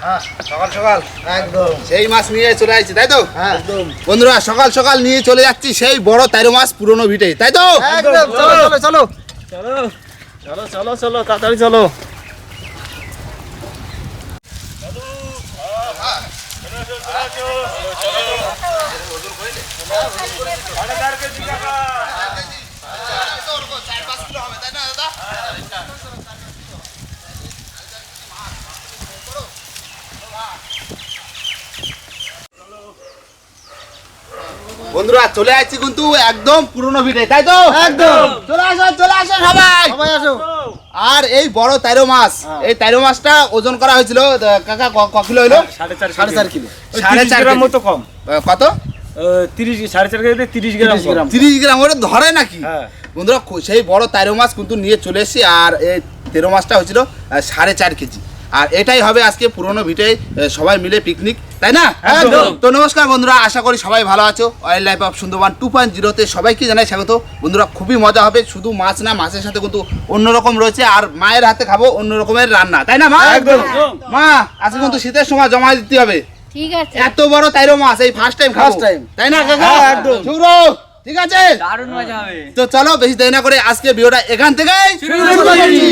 হ্যাঁ সকাল সকাল একদম সেই মাছ নিয়ে চলে আসছি তাই তো হ্যাঁ একদম বন্ধুরা সকাল সকাল নিয়ে চলে যাচ্ছি সেই বড় তেরো মাছ পুরনো ভিটে তাই তো একদম চলো চলো চলো চলো চলো চলো চলো তাড়াতাড়ি চলো বন্ধুরা চলে আসছি কিন্তু একদম পুরনো ভিটে তাই তো? একদম। চলে আসো চলে আসো সবাই। সবাই আসো। আর এই বড় তেরো মাছ এই তেরো মাছটা ওজন করা হয়েছিল কাকা ক- কিলো হইল সাড়ে চার সাড়ে চার কিলো সাড়ে চার গ্রাম। মতো কম। কত? তিরিশ সাড়ে চার কেজিতে তিরিশ গ্রাম গ্রাম। তিরিশ গ্রাম ওটা ধরে নাকি? হ্যাঁ। বন্ধুরা সেই বড় তেরো মাছ কিন্তু নিয়ে চলে এসেছি আর এই তেরো মাছটা হয়েছিল সাড়ে চার কেজি। আর এটাই হবে আজকে পুরনো ভিটে সবাই মিলে পিকনিক তাই না? তো নমস্কার বন্ধুরা আশা করি সবাই ভালো আছো। Wild life of Sundarban two point জিরোতে সবাইকে জানাই স্বাগত। বন্ধুরা খুবই মজা হবে শুধু মাছ না মাছের সাথে কিন্তু অন্যরকম রয়েছে আর মায়ের হাতে খাব অন্য রকমের রান্না তাই না মা? একদম। মা আজকে কিন্তু শীতের সময় জমা দিতে হবে। ঠিক আছে। এত বড় তাইরো মাছ এই ফার্স্ট টাইম First time. তাই না কাকা? হ্যাঁ, একদম। ঠিক আছে? দারুণ মজা হবে। তো চলো বেশি দেরি না করে আজকে ভিডিওটা এখান থেকেই শুরু করছি।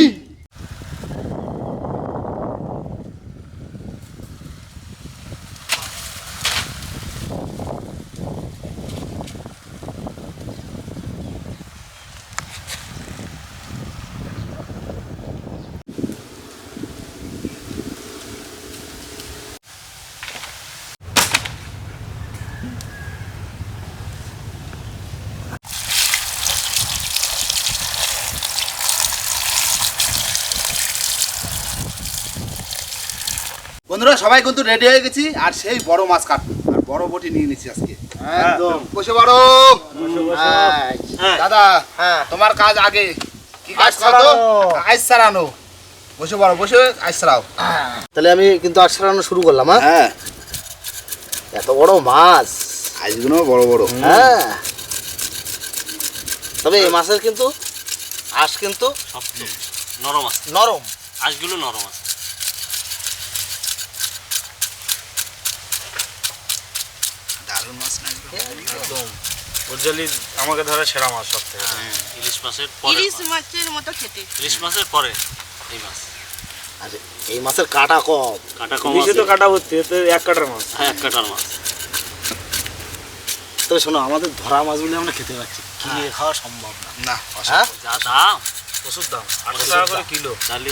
বন্ধুরা সবাই কিন্তু রেডি হয়ে গেছি আর সেই বড় মাছ কাটবো। আর বড় বটি নিয়ে নিচ্ছি আজকে। একদম। বসে বড় হ্যাঁ। দাদা হ্যাঁ। তোমার কাজ আগে। কি কাজ আইস করো? ছাড়ানো। আইস সারানো বসে বড় বসে আইস সারাও তাহলে আমি কিন্তু আজ সারানো শুরু করলাম হ্যাঁ? হ্যাঁ। এত বড় মাছ। আইসগুলো বড় বড়। হ্যাঁ। তবে এই মাছের কিন্তু আঁশ কিন্তু নরম। আছে নরম। আঁশগুলো নরম আছে দারুণ মাছ না একদম। উজ্জ্বলি আমাকে ধরে সেরা মাছ সব থেকে। ইলিশ মাছের পরে ইলিশ মাছের মতো খেতে। ইলিশ মাছের পরে এই মাছ। আর এই মাছের কাটা কম। কাটা কম ইলিশে তো কাটা হচ্ছে এতে এক কাটার মাছ। হ্যাঁ এক কাটার মাছ। তবে শোনো আমাদের ধরা মাছগুলি আমরা খেতে পাচ্ছি। কিনে খাওয়া সম্ভব না? না হ্যাঁ? যা দাম। প্রচুর দাম। আটশো টাকা করে কিলো। তাহলে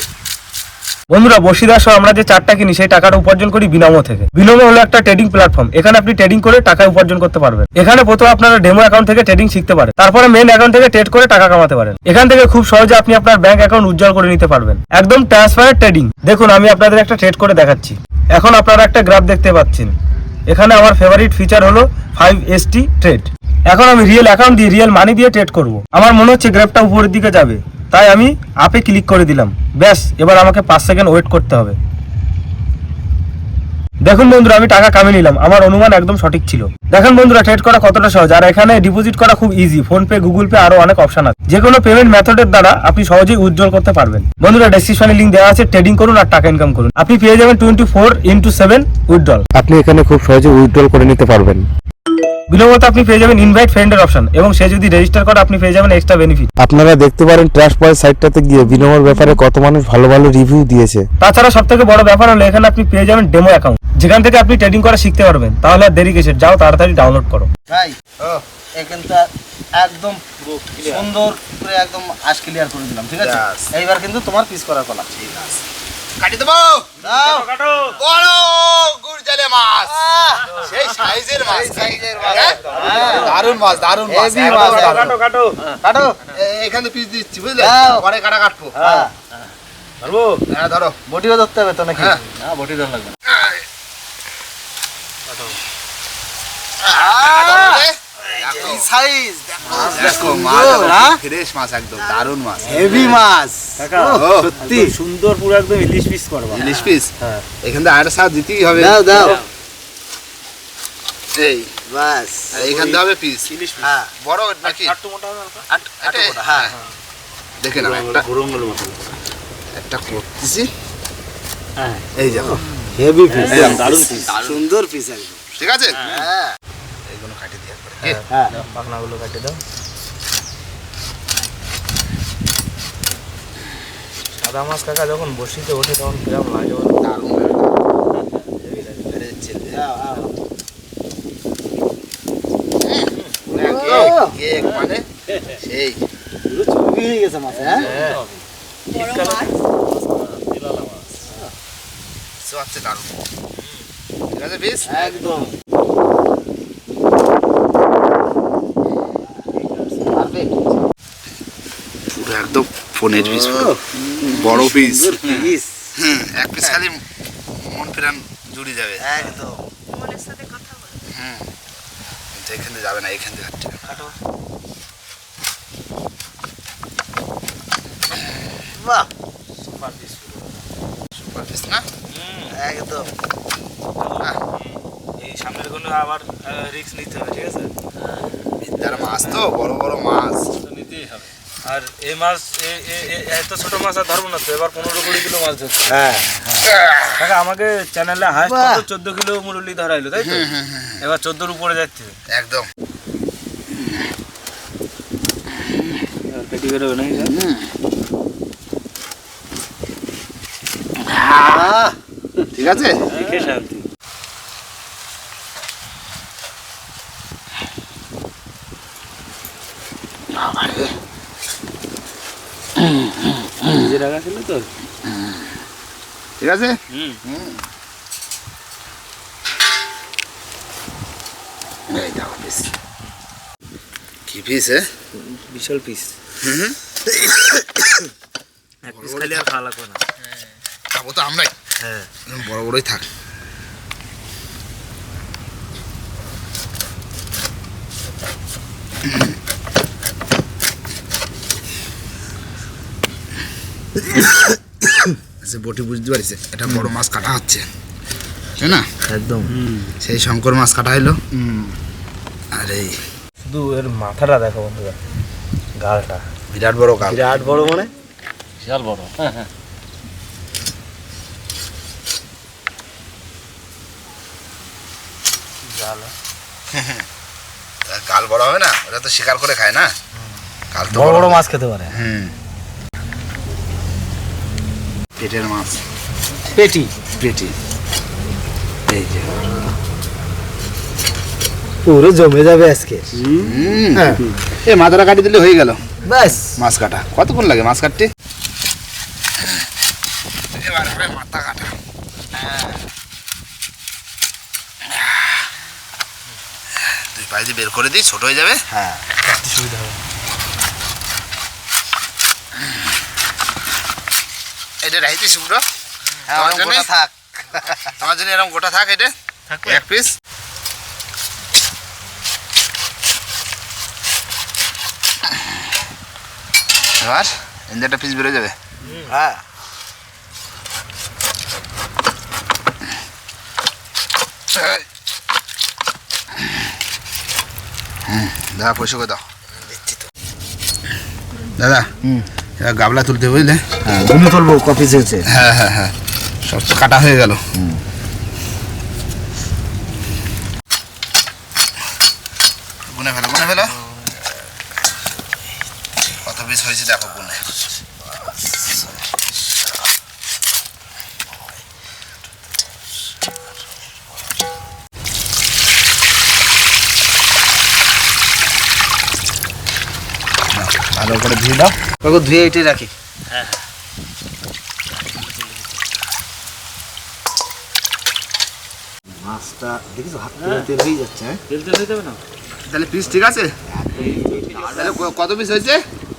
বন্ধুরা বসিদার সহ আমরা যে চারটা কিনি, সেই টাকাটা উপার্জন করি বিনমো থেকে। বিনমো হলো একটা ট্রেডিং প্ল্যাটফর্ম এখানে আপনি ট্রেডিং করে টাকা উপার্জন করতে পারবেন। এখানে প্রথমে আপনারা ডেমো অ্যাকাউন্ট থেকে ট্রেডিং শিখতে পারেন। তারপরে মেন অ্যাকাউন্ট থেকে ট্রেড করে টাকা কামাতে পারেন। এখান থেকে খুব সহজে আপনি আপনার ব্যাংক অ্যাকাউন্ট উজ্জ্বল করে নিতে পারবেন। একদম ট্রান্সপারেন্ট ট্রেডিং দেখুন, আমি আপনাদের একটা ট্রেড করে দেখাচ্ছি। এখন আপনারা একটা গ্রাফ দেখতে পাচ্ছেন। এখানে আমার ফেভারিট ফিচার হলো ফাইভ এস ট্রেড এখন আমি রিয়েল অ্যাকাউন্ট দিয়ে রিয়েল মানি দিয়ে ট্রেড করব। আমার মনে হচ্ছে গ্রাফটা উপরের দিকে যাবে। তাই আমি আপে ক্লিক করে দিলাম। ব্যাস, এবার আমাকে পাঁচ সেকেন্ড ওয়েট করতে হবে। দেখুন বন্ধুরা, আমি টাকা কামিয়ে নিলাম। আমার অনুমান একদম সঠিক ছিল। দেখেন বন্ধুরা ট্রেড করা কতটা সহজ। আর এখানে ডিপোজিট করা খুব easy PhonePe Google Pay আরও অনেক অপশন আছে। যে কোনো পেমেন্ট মেথডের দ্বারা আপনি সহজেই উজ্জ্বল করতে পারবেন। বন্ধুরা ডেসক্রিপশনে লিঙ্ক দেওয়া আছে। ট্রেডিং করুন আর টাকা ইনকাম করুন। আপনি পেয়ে যাবেন twenty four into seven withdrawal আপনি এখানে খুব সহজে উইথড্রল করে নিতে পারবেন। বিলম্বত আপনি পেয়ে যাবেন ইনভাইট ফ্রেন্ডের অপশন এবং সে যদি রেজিস্টার করে আপনি পেয়ে যাবেন এক্সট্রা বেনিফিট আপনারা দেখতে পারেন ট্রাশ পয়েন্ট সাইটটাতে গিয়ে বিনিময়ের ব্যাপারে কত মানুষ ভালো ভালো রিভিউ দিয়েছে। তাছাড়া সব থেকে বড় ব্যাপার হলো এখানে আপনি পেয়ে যাবেন ডেমো অ্যাকাউন্ট যেখান থেকে আপনি ট্রেডিং করা শিখতে পারবেন। তাহলে আর দেরি কিসের? যাও তাড়াতাড়ি ডাউনলোড করো। ভাই ও এখানটা একদম সুন্দর করে একদম আশ ক্লিয়ার করে দিলাম ঠিক আছে? এইবার কিন্তু তোমার পিস করার পালা কাটি দেবো? দাও কাটো। বড় গুড়জালে মাছ। সেই সাইজের মাছ। সাইজের মাছ। হ্যাঁ? হ্যাঁ। দারুণ মাছ দারুণ মাছ। কাটো কাটো কাটো এখানে পিস দিচ্ছি বুঝলে? পরে কাটা কাটবো। হ্যাঁ। পারব হ্যাঁ ধরো। বটিও ধরতে হবে তো নাকি? হ্যাঁ। হ্যাঁ বটি ধর লাগবে না। এই সাইজ দেখো। দেখো। সুন্দর, মাছ হ্যাঁ? ফ্রেশ মাছ একদম দারুণ মাছ। হেভি মাছ। কাকা সত্যি। সুন্দর পুরো একদম ইলিশ পিস করবা। ইলিশ পিস হ্যাঁ। এখান থেকে আরেকটা সাথ দিতেই হবে। দাও দাও। এই বাস। এখান থেকে হবে পিস ইলিশ হ্যাঁ বড় নাকি? একটু মোটা হবে। আট আট কোটা, হ্যাঁ। দেখে নাও একটা। গরমগুলো মতো। একটা করতেছি। হ্যাঁ। এই দেখো হেভি পিস দারুণ পিস সুন্দর পিস একদম। ঠিক আছে? হ্যাঁ। এইগুলো কাটি দিয়ে একবারে। হ্যাঁ। পাখনাগুলো কাটে দাও। সাদা মাছ কাকা যখন বসিতে ওঠে তখন কিরম লাগে? দারুণ কেক, কেক মানে সেই। পুরো হয়ে গেছে মাছ হ্যাঁ? দারুণ। ঠিক আছে বেশ? একদম। পুরো একদম ফোনের পিস বড় পিস। হুম এক পিস খালি মন ফেরান জুড়ে যাবে। একদম। মনের সাথে কথা বল। হুম কিন্তু এখান থেকে যাবে না এখান থেকে। কাটো। বাহ। সুপার পিস না? একদম। এই সামনের কোনো আবার রিস্ক নিতে হবে ঠিক আছে? বিদ্যার মাছ তো বড় বড় মাছ। নিতেই হবে। আর এই মাছ এ- এ- এত ছোট মাছ আর ধরবো না তো এবার পনেরো কুড়ি কিলো মাছ ধরছে। হ্যাঁ কাকা আমাকে চ্যানেলে বাহ। চোদ্দ কিলো মুরলি ধরাইলো তাই তো? এবার চোদ্দোর উপরে যাচ্ছে একদম। পেটি বেরোবে নাকি ঠিক আছে? দেখে শান্তি। ঠিক আছে? কি পিস এ? বিশাল পিস এক পিস খালি আর খাওয়া লাগবে না। খাব তো আমরাই। হ্যাঁ। বড় বড়ই থাক। আচ্ছা বটি বুঝতে পারিস এটা বড় মাছ কাটা হচ্ছে। তাই না? একদম। সেই শঙ্কর মাছ কাটা হইল। আর। এই শুধু এর মাথাটা দেখো বন্ধুরা। গালটা। বিরাট বড় কাপ বিরাট বড় মানে? বিশাল বড় হ্যাঁ গাল কাল বড় হবে না ওটা তো শিকার করে খায় না। কাল তো বড়। বড় মাছ খেতে পারে। হুম। পেটের মাছ। পেটি। পেটি। এই যে। পুরো জমে যাবে আজকে। হ্যাঁ। এ মাথাটা কাটি দিলে হয়ে গেল। ব্যাস। মাছ কাটা। কতক্ষণ লাগে মাছ কাটতে? এবার হবে মাথা কাটা। দুই পায়ে বের করে দিই ছোট হয়ে যাবে। হ্যাঁ। সুবিধা হবে। এটা রাইতে শুকনো হ্যাঁ জন্যে? গোটা থাক। তোমার জন্য এরকম গোটা থাক এটা? এক পিস একটা পিস বেরো যাবে। হ্যাঁ। দাদা পয়সা করে দাও। দাদা গাবলা তুলতে বুঝলে? হ্যাঁ তুলবো কফি চেয়েছে হ্যাঁ হ্যাঁ হ্যাঁ। সব তো কাটা হয়ে গেল। গুনে ফেলো গুনে ফেলো কত পিস হয়েছে দেখো গুনে নাও, ভালো করে ধুয়ে দাও। কাকু ধুয়ে এটে রাখি। মাছটা দেখিস হাত তেল হয়ে যাচ্ছে হ্যাঁ? তেল তেল হয়ে যাবে না? তাহলে পিস ঠিক আছে? তাহলে কত পিস হয়েছে?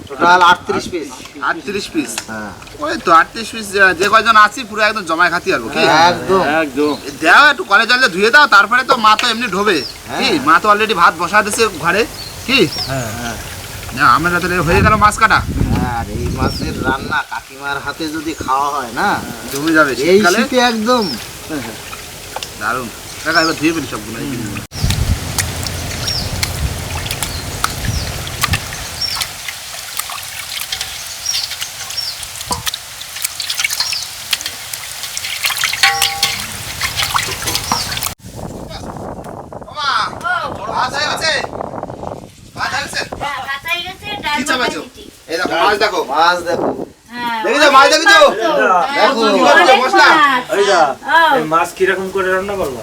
টোটাল আটত্রিশ পিস আটত্রিশ পিস হ্যাঁ। ওই তো আটত্রিশ পিস যে কয়জন আছি পুরো একদম জমায় খাতি পারব কি একদম। একদম। দাও একটু কলের জলে ধুয়ে দাও তারপরে তো মা তো এমনি ঢোবে। কি? মা তো অলরেডি ভাত বসা ঘরে কি? হ্যাঁ। না আমরা তাহলে হয়ে গেল মাছ কাটা। আর এই মাছের রান্না কাকিমার হাতে যদি খাওয়া হয় না জমে যাবে এই শীতে একদম। দারুণ। দেখা এবার ধুয়ে ফেলি সবগুলো এই পিসগুলো। দেখো মাছ দেখো। হ্যাঁ, দেখেছ মাছ দেখেছ দেখো কি করছ মাছ। কীরকম করে রান্না করব?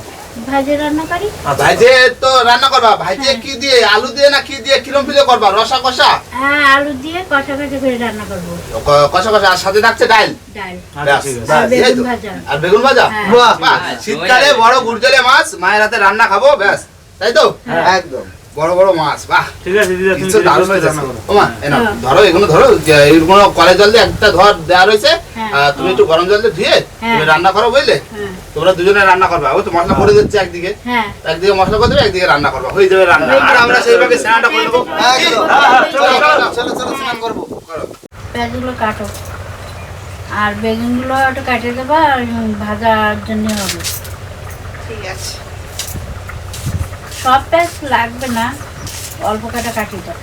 ভাজি রান্না করি? ভাইজে তো রান্না করবা। ভাইজে কি দিয়ে? আলু দিয়ে না কি দিয়ে? কিরম ফিলে করবা? রসা কষা? হ্যাঁ আলু দিয়ে কষা কষা করে রান্না করব। কষা কষা। আর সাথে থাকছে ডাল? ডাল। আর বেগুন ভাজা। হ্যাঁ। শীতকালে বড় গুরজলে মাছ মায়ের হাতে রান্না খাব ব্যাস। তাই তো? একদম। বড় বড় মাছ বাহ। ঠিক আছে দিদা কিছু দারুণ ওমা এই হ্যাঁ। ধরো এগুলো ধরো এইগুলো কলের জল দিয়ে একটা ধর দেওয়া রয়েছে হ্যাঁ। আর তুমি একটু গরম জল দিয়ে ধুয়ে হ্যাঁ। তুমি রান্না করো বুঝলে? হ্যাঁ। তোমরা দুজনে রান্না করবা। ওই তো মশলা করে দিচ্ছে একদিকে। হ্যাঁ। একদিকে মশলা করে দেবে একদিকে রান্না করবা। হয়ে যাবে রান্না। হয়ে আর আমরা সেইভাবে স্নানটা করে নেব। চলো, চলো, চলো চলো স্নান করব। করো। পেঁয়াজগুলো কাটো। আর বেগুনগুলো একটু কাটিয়ে দেবা আর ভাজার জন্য হবে। ঠিক আছে। সব প্যাঁচ লাগবে না অল্প কাটা কাটিয়ে দাও।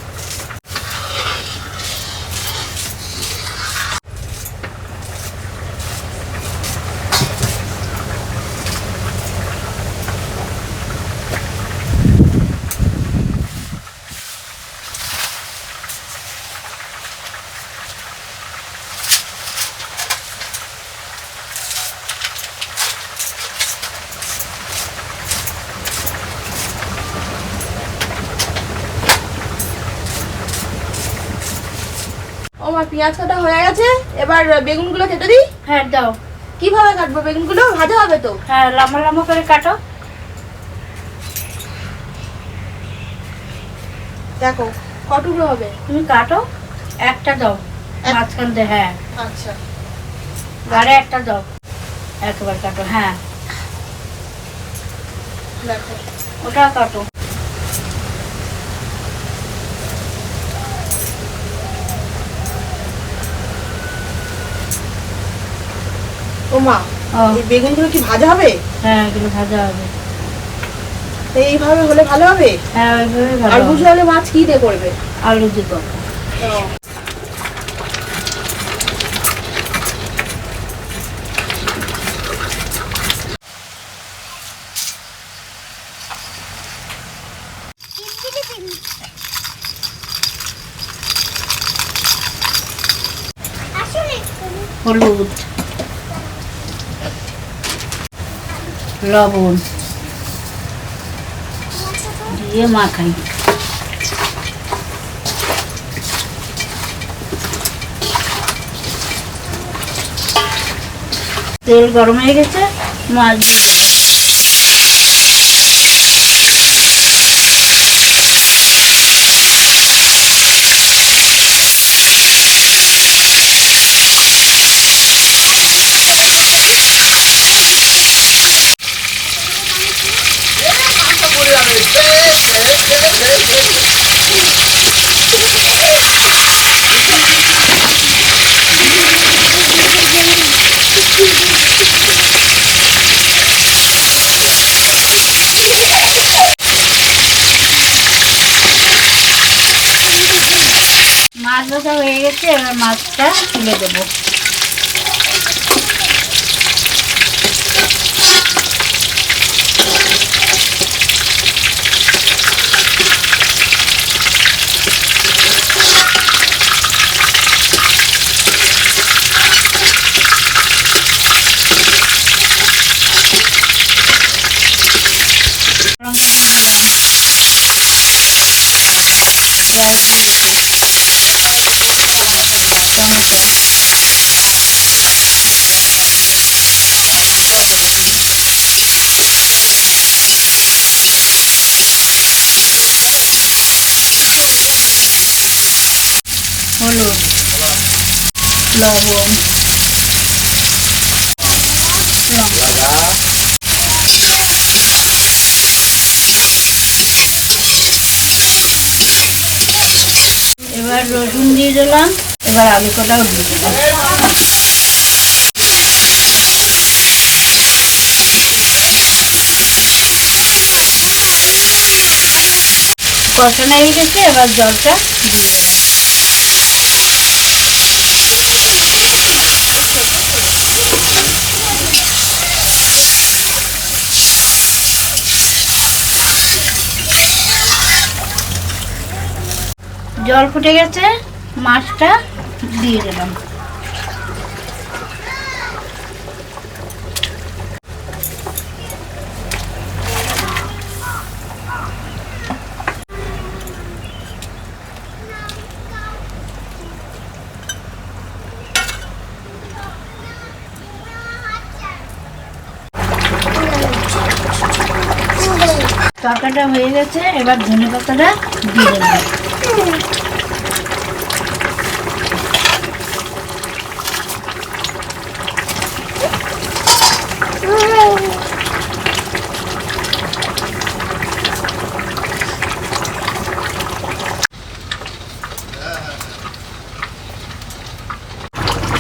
মা পেঁয়াজ কাটা হয়ে গেছে এবার বেগুনগুলো কেটে দিই। হ্যাঁ দাও। কীভাবে কাটবো বেগুনগুলো? ভাজা হবে তো। হ্যাঁ লম্বা লম্বা করে কাটো। দেখো কটুকরো হবে? তুমি কাটো একটা দাও। মাঝখান দিয়ে হ্যাঁ। আচ্ছা। গাড়ে একটা দাও। একবার কাটো হ্যাঁ। দেখো। ওটা কাটো। ও মা এই বেগুনগুলো কি ভাজা হবে? হ্যাঁ এগুলো ভাজা হবে। এইভাবে হলে ভালো হবে? হ্যাঁ ওইভাবে আর ভালো বুঝে হবে। মাছ কি দিয়ে করবে? আলু দিয়ে হলুদ লবণ। দিয়ে মাখাই। তেল গরম হয়ে গেছে মাছ দিয়ে দেবো মাছ এবার মাছটা তুলে দেবো লঙ্কা দিয়ে দিলাম পেঁয়াজ দিয়ে দিচ্ছি টমেটো হলুদ লবণ এবার রসুন দিয়ে দিলাম, এবার আলু কটাও দিয়ে দিলাম। কষানো হয়ে গেছে, এবার জলটা দিয়ে জল ফুটে গেছে মাছটা দিয়ে দিলাম। তরকারিটা হয়ে গেছে এবার ধনে পাতাটা দিয়ে দেবো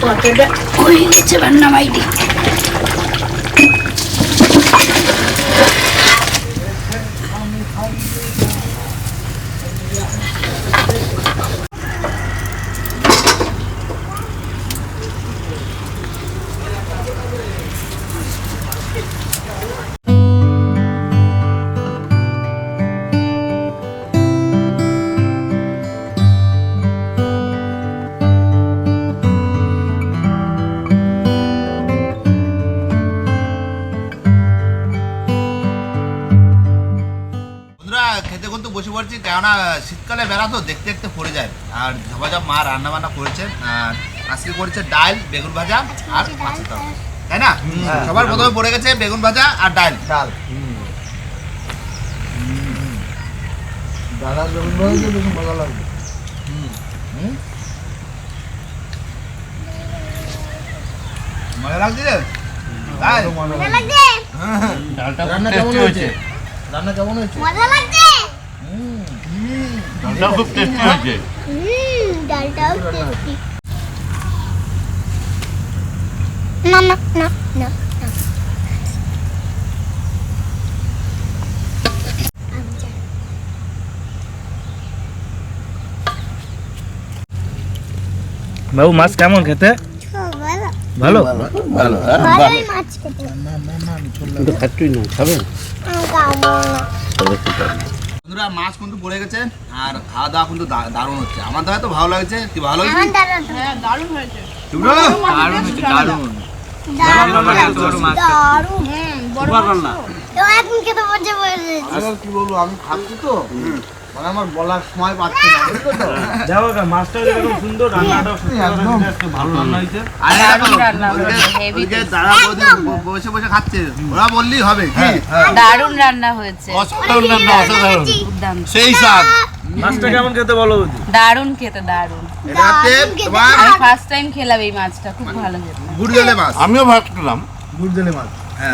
তরকারিটা হয়ে গেছে খেতে কিন্তু বসে পড়ছি কেননা শীতকালে বেড়া তো দেখতে দেখতে পড়ে যায়। আর ঝপাঝপ মা রান্না বান্না করেছে আর আজকে করেছে ডাল বেগুন ভাজা আর মাছের তরকারি। তাই না? সবার প্রথমে পড়ে গেছে বেগুন ভাজা আর ডাল। ডাল। দাদা বেগুন ভাজা বেশি মজা লাগবে। মজা লাগছে? রে? তাই? রান্না কেমন হয়েছে। রান্না কেমন হয়েছে? মজা লাগছে? ডালটা খুব টেস্টি হয়েছে। ডালটাও টেস্টি না না বাবু মাছ কেমন খেতে? ভালো। কিন্তু খাচ্ছই না খাবেন। বন্ধুরা মাছ কিন্তু পড়ে গেছে। আর খাওয়া দাওয়া কিন্তু দারুণ হচ্ছে। আমার দাদা তো ভালো লাগছে। কি ভালো দারুণ হ্যাঁ দারুণ হয়েছে? দারুণ কি বলব আমি খাচ্ছি তো। মানে আমার বলার সময় পাচ্ছি না? যাও মাছটা সুন্দর একদম। ভালো রান্না হয়েছে। আরে দাদা বসে বসে খাচ্ছে। ওরা বললেই হবে কি? দারুণ রান্না হয়েছে। অসাধারণ রান্না অসাধারণ। সেই স্বাদ। মাছটা কেমন খেতে বলো? দারুণ খেতে দারুণ। তোমার আমি ফার্স্ট টাইম খেলাম এই মাছটা খুব ভালো খেতে। গুড় জলে মাছ। আমিও ভাবছিলাম গুড় দিলে মাছ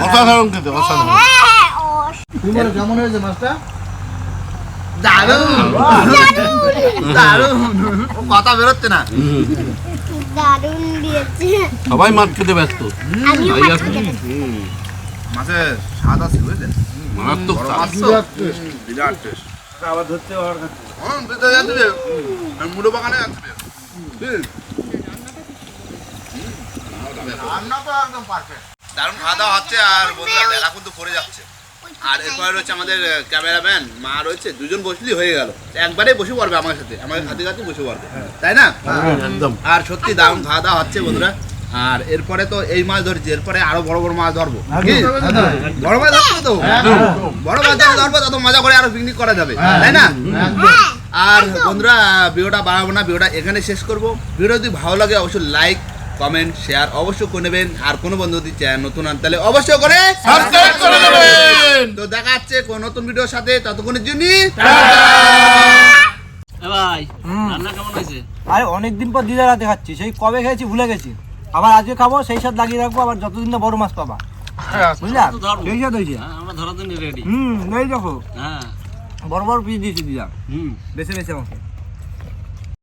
অসাধারণ খেতে অসাধারণ। হ্যাঁ ও কেমন হয়েছে মাছটা? দারুণ। দারুণ। কথা বেরোচ্ছে না। দারুণ দিয়েছে। সবাই মাছ খেতে ব্যস্ত। মাছের স্বাদ আছে বুঝলেন মারাত্মক বিরাট টেস্ট। আবার ধরতে খাচ্ছে হ্যাঁ বেঁচে যাচ্ছে আমি মুড়ো বাগানে যাচ্ছে রান্না তো একদম পারফেক্ট দারুণ খাওয়া দাওয়া হচ্ছে আর বন্ধুরা বেলা কিন্তু পড়ে যাচ্ছে। আর এরপরে রয়েছে আমাদের ক্যামেরাম্যান মা রয়েছে দুজন বসলেই হয়ে গেল। একবারে বসে পড়বে আমার সাথে। আমাকে খাতে খাতে বসে পড়বে। তাই না? একদম। আর সত্যি দারুণ খাওয়া দাওয়া হচ্ছে বন্ধুরা। আর এরপরে তো এই মাছ ধরছি এরপরে আরও বড় বড় মাছ ধরবো। বড় মাছ ধরবো তো? বড় মাছ যখন ধরবো তত মজা করে আরও পিকনিক করা যাবে। তাই না? আর বন্ধুরা ভিডিওটা বাড়াবো না ভিডিওটা এখানে শেষ করব। ভিডিও যদি ভালো লাগে অবশ্যই লাইক কমেন্ট শেয়ার অবশ্যই করে নেবেন। আর কোনো বন্ধু যদি চ্যানেল নতুন আন তাহলে অবশ্যই করে সাবস্ক্রাইব করে নেবেন। তো দেখা যাচ্ছে কোন নতুন ভিডিওর সাথে ততক্ষণের জন্য ভাই রান্না কেমন হয়েছে? আরে অনেকদিন পর দিদা রাতে খাচ্ছি সেই কবে খেয়েছি ভুলে গেছি। আবার আজকে খাব সেই সাথে লাগিয়ে রাখব আবার যতদিন না বড় মাছ পাবা। বুঝলা। সেই হয়েছে। হ্যাঁ আমরা ধরার জন্য রেডি হুম এই দেখো। হ্যাঁ। বড় বড় পিস দিয়েছি দিদা। হুম। বেছে বেছে আমাকে।